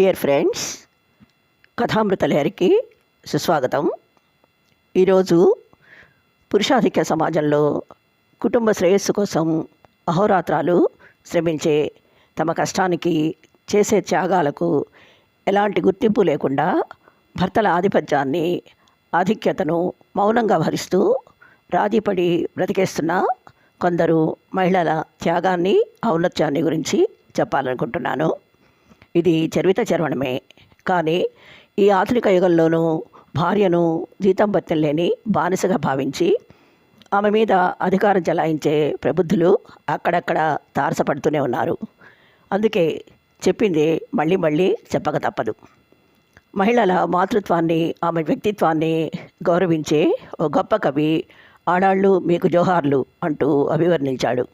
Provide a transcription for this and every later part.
Dear friends కథామృతలహరికి సుస్వాగతం. ఈరోజు పురుషాధిక్య సమాజంలో కుటుంబ శ్రేయస్సు కోసం అహోరాత్రాలు శ్రమించే తమ కష్టానికి చేసే త్యాగాలకు ఎలాంటి గుర్తింపు లేకుండా భర్తల ఆధిపత్యాన్ని ఆధిక్యతను మౌనంగా భరిస్తూ రాజీపడి బ్రతికేస్తున్న కొందరు మహిళల త్యాగాన్ని ఔన్నత్యాన్ని గురించి చెప్పాలనుకుంటున్నాను. ఇది చరివిత చరవణమే కానీ ఈ ఆధునిక యుగంలోనూ భార్యను జీతం బత్యం లేని బానిసగా భావించి ఆమె మీద అధికారం చెలాయించే ప్రబుద్ధులు అక్కడక్కడ తారసపడుతూనే ఉన్నారు. అందుకే చెప్పింది మళ్ళీ మళ్ళీ చెప్పక తప్పదు. మహిళల మాతృత్వాన్ని ఆమె వ్యక్తిత్వాన్ని గౌరవించే ఓ గొప్ప కవి ఆడాళ్ళు మీకు జోహార్లు అంటూ అభివర్ణించాడు.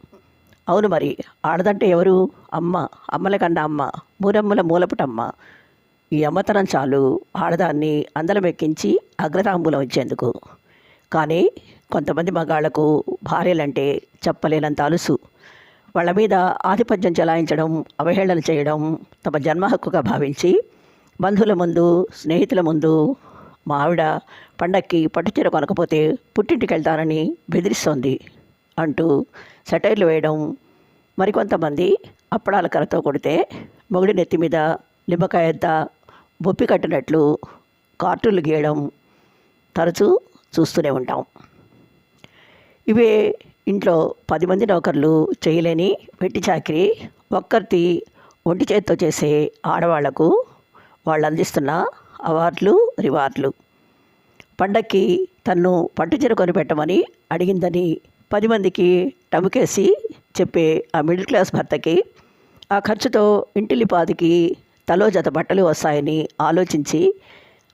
అవును మరి. ఆడదంటే ఎవరు? అమ్మ. అమ్మల కన్నా అమ్మ. మూరమ్మల మూలపుటమ్మ. ఈ అమ్మతనం చాలు ఆడదాన్ని అందలం ఎక్కించి అగ్రతాంబూలం ఇచ్చేందుకు. కానీ కొంతమంది మగాళ్ళకు భార్యలంటే చెప్పలేనంత అలుసు. వాళ్ళ మీద ఆధిపత్యం చెలాయించడం అవహేళన చేయడం తమ జన్మ హక్కుగా భావించి బంధువుల ముందు స్నేహితుల ముందు మా ఆవిడ పండక్కి పట్టుచీర కొనకపోతే పుట్టింటికి వెళ్తానని బెదిరిస్తోంది. అంటూ సెటైర్లు వేయడం మరికొంతమంది అప్పడాల కర్రతో కొడితే మొగుడి నెత్తి మీద నిమ్మకాయంత బొప్పి కట్టినట్లు కార్టూన్లు గీయడం తరచూ చూస్తూనే ఉంటాం. ఇవే ఇంట్లో పది మంది నౌకర్లు చేయలేని వెట్టి చాకరీ ఒక్కరితి ఒంటి చేతితో చేసే ఆడవాళ్ళకు వాళ్ళు అందిస్తున్న అవార్డులు రివార్డులు. పండక్కి తన్ను పట్టుచీర కొనిపెట్టమని అడిగిందని పది మందికి టముకేసి చెప్పే ఆ మిడిల్ క్లాస్ భర్తకి ఆ ఖర్చుతో ఇంటిలిపాదికి తలో జత బట్టలు వస్తాయని ఆలోచించి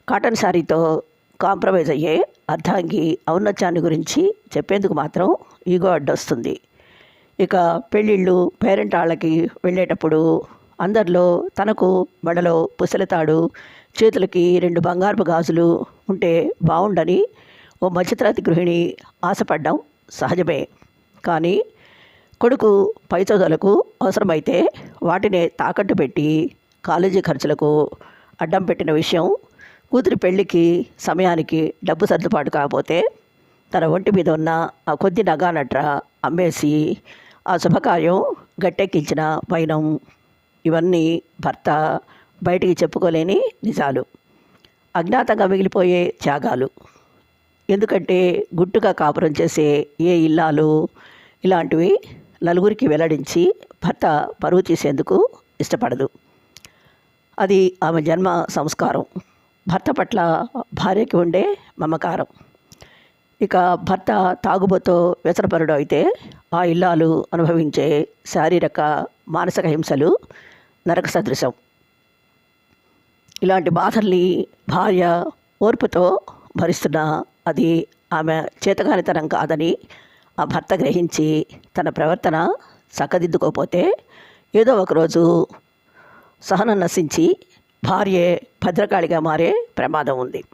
కాటన్ శారీతో కాంప్రమైజ్ అయ్యే అర్ధాంగి ఔన్నత్యాన్ని గురించి చెప్పేందుకు మాత్రం ఈగో అడ్డొస్తుంది. ఇక పెళ్ళిళ్ళు పేరెంట్ వాళ్ళకి వెళ్ళేటప్పుడు అందరిలో తనకు మెడలో పుసలతాడు చేతులకి రెండు బంగారపు గాజులు ఉంటే బాగుండని ఓ మధ్యతరగతి గృహిణి ఆశపడ్డం సహజమే. కానీ కొడుకు పై చదువులకు అవసరమైతే వాటినే తాకట్టు పెట్టి కాలేజీ ఖర్చులకు అడ్డం పెట్టిన విషయం కూతురి పెళ్ళికి సమయానికి డబ్బు సర్దుబాటు కాకపోతే తన ఒంటి మీద ఉన్న ఆ కొద్ది నగానట్ర అమ్మేసి ఆ శుభకార్యం గట్టెక్కించిన వైనం ఇవన్నీ భర్త బయటికి చెప్పుకోలేని నిజాలు. అజ్ఞాతంగా మిగిలిపోయే త్యాగాలు. ఎందుకంటే గుట్టుగా కాపురం చేసే ఏ ఇల్లాలు ఇలాంటివి నలుగురికి వెల్లడించి భర్త పరువు తీసేందుకు ఇష్టపడదు. అది ఆమె జన్మ సంస్కారం. భర్త పట్ల భార్యకి ఉండే మమకారం. ఇక భర్త తాగుబోతో వ్యసనపరుడు అయితే ఆ ఇల్లాలు అనుభవించే శారీరక మానసిక హింసలు నరక సదృశం. ఇలాంటి బాధల్ని భార్య ఓర్పుతో భరిస్తున్న అది ఆమె చేతగానితనం కాదని ఆ భర్త గ్రహించి తన ప్రవర్తన చక్కదిద్దుకోపోతే ఏదో ఒకరోజు సహనం నశించి భార్యే భద్రకాళిగా మారే ప్రమాదం ఉంది.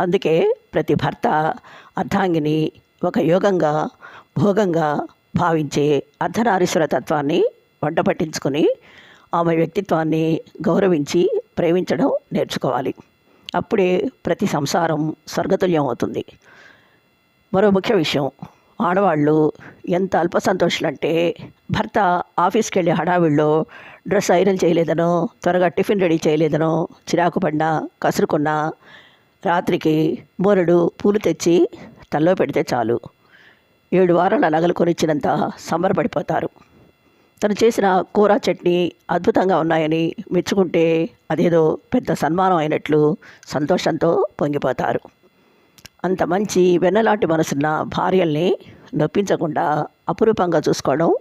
అందుకే ప్రతి భర్త అర్ధాంగిని ఒక యోగంగా భోగంగా భావించే అర్ధనారీశ్వర తత్వాన్ని వంట పట్టించుకొని ఆమె వ్యక్తిత్వాన్ని గౌరవించి ప్రేమించడం నేర్చుకోవాలి. అప్పుడే ప్రతి సంసారం స్వర్గతుల్యం అవుతుంది. మరో ముఖ్య విషయం ఆడవాళ్ళు ఎంత అల్ప సంతోషులంటే భర్త ఆఫీస్కి వెళ్ళే హడావిడిలో డ్రెస్ ఐరన్ చేయలేదనో త్వరగా టిఫిన్ రెడీ చేయలేదనో చిరాకు పడినా కసురుకున్నా రాత్రికి బోరెడు పూలు తెచ్చి తల్లో పెడితే చాలు. ఏడు వారాల నగలు కొనిచ్చినంత సంబరపడిపోతారు. తను చేసిన కూర చట్నీ అద్భుతంగా ఉన్నాయని మెచ్చుకుంటే అదేదో పెద్ద సన్మానం అయినట్లు సంతోషంతో పొంగిపోతారు. అంత మంచి వెన్నలాంటి మనసున్న భార్యల్ని నొప్పించకుండా అపురూపంగా చూసుకోవడం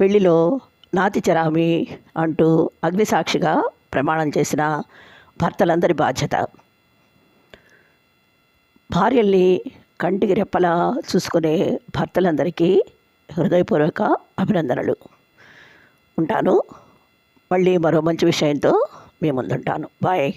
పెళ్ళిలో నాతి చరామి అంటూ అగ్నిసాక్షిగా ప్రమాణం చేసిన భర్తలందరి బాధ్యత. భార్యల్ని కంటికి రెప్పలా చూసుకునే భర్తలందరికీ హృదయపూర్వక అభినందనలు. ఉంటాను. మళ్ళీ మరో మంచి విషయంతో మీ ముందుంటాను. బాయ్.